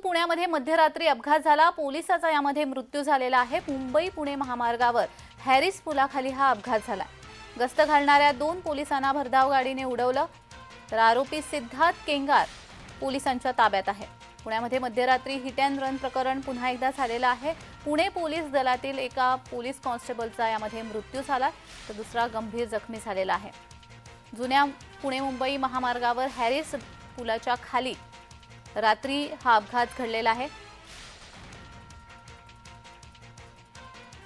पुण्यामध्ये मध्यरात्री अपघात झाला. पोलिसाचा यामध्ये मृत्यू झालेला आहे. मुंबई पुणे महामार्गावर हॅरिस पुलाखाली हा अपघात झाला. गस्त घालणाऱ्या दोन पोलिसांना भरधाव गाडीने उडवलं. तर आरोपी सिद्धार्थ केंगार पोलिसांच्या ताब्यात आहे. पुण्यामध्ये मध्यरात्री हिट अँड रन प्रकरण पुन्हा एकदा झालेलं आहे. पुणे पोलीस दलातील एका पोलीस कॉन्स्टेबलचा यामध्ये मृत्यू झाला. तर दुसरा गंभीर जखमी झालेला आहे. जुन्या पुणे मुंबई महामार्गावर हॅरिस पुलाच्या खाली रात्री हा अपघात घडलेला आहे.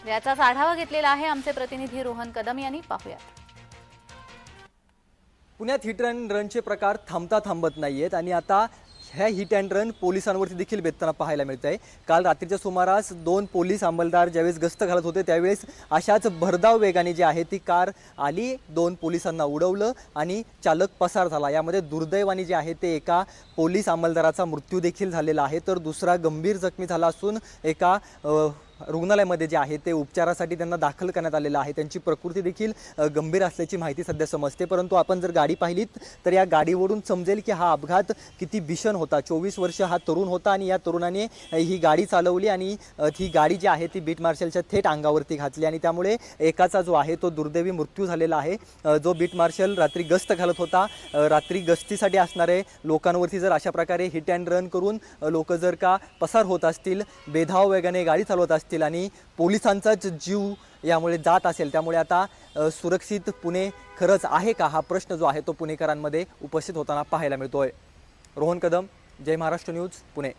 याचाच आढावा घेतलेला आहे आमचे प्रतिनिधी रोहन कदम यांनी. पाहूयात. पुण्यात हिट अँड रनचे प्रकार थांबता थांबत नाही आहेत आणि आता ह्या हिट अँड रन पोलिसांवरती देखील बेतताना पाहायला मिळत आहे काल रात्रीच्या सुमारास दोन पोलीस अंमलदार ज्यावेळेस गस्त घालत होते त्यावेळेस अशाच भरधाव वेगाने जी आहे ती कार आली दोन पोलिसांना उडवलं आणि चालक पसार झाला. यामध्ये दुर्दैवाने जे आहे ते एका पोलीस अंमलदाराचा मृत्यू देखील झालेला आहे. तर दुसरा गंभीर जखमी झाला असून एका रुग्णालयामध्ये जे आहे ते उपचारासाठी त्यांना दाखल करण्यात आलेलं आहे. त्यांची प्रकृती देखील गंभीर असल्याची माहिती सध्या समजते. परंतु आपण जर गाडी पाहिलीत तर या गाडीवरून समजेल की हा अपघात किती भीषण होता. चोवीस वर्ष हा तरुण होता आणि या तरुणाने ही गाडी चालवली आणि ही गाडी जी आहे ती बीट मार्शलच्या थेट अंगावरती घातली आणि त्यामुळे एकाचा जो आहे तो दुर्दैवी मृत्यू झालेला आहे. जो बीट मार्शल रात्री गस्त घालत होता रात्री गस्तीसाठी असणारे लोकांवरती जर अशा प्रकारे हिट अँड रन करून लोक जर का पसार होत असतील बेधाव वेगाने गाडी चालवत असतील आणि पोलिसांचाच जीव यामुळे जात असेल त्यामुळे आता सुरक्षित पुणे खरंच आहे का? हा प्रश्न जो आहे तो पुणेकरांमध्ये उपस्थित होताना पाहायला मिळतोय. रोहन कदम जय महाराष्ट्र न्यूज पुणे.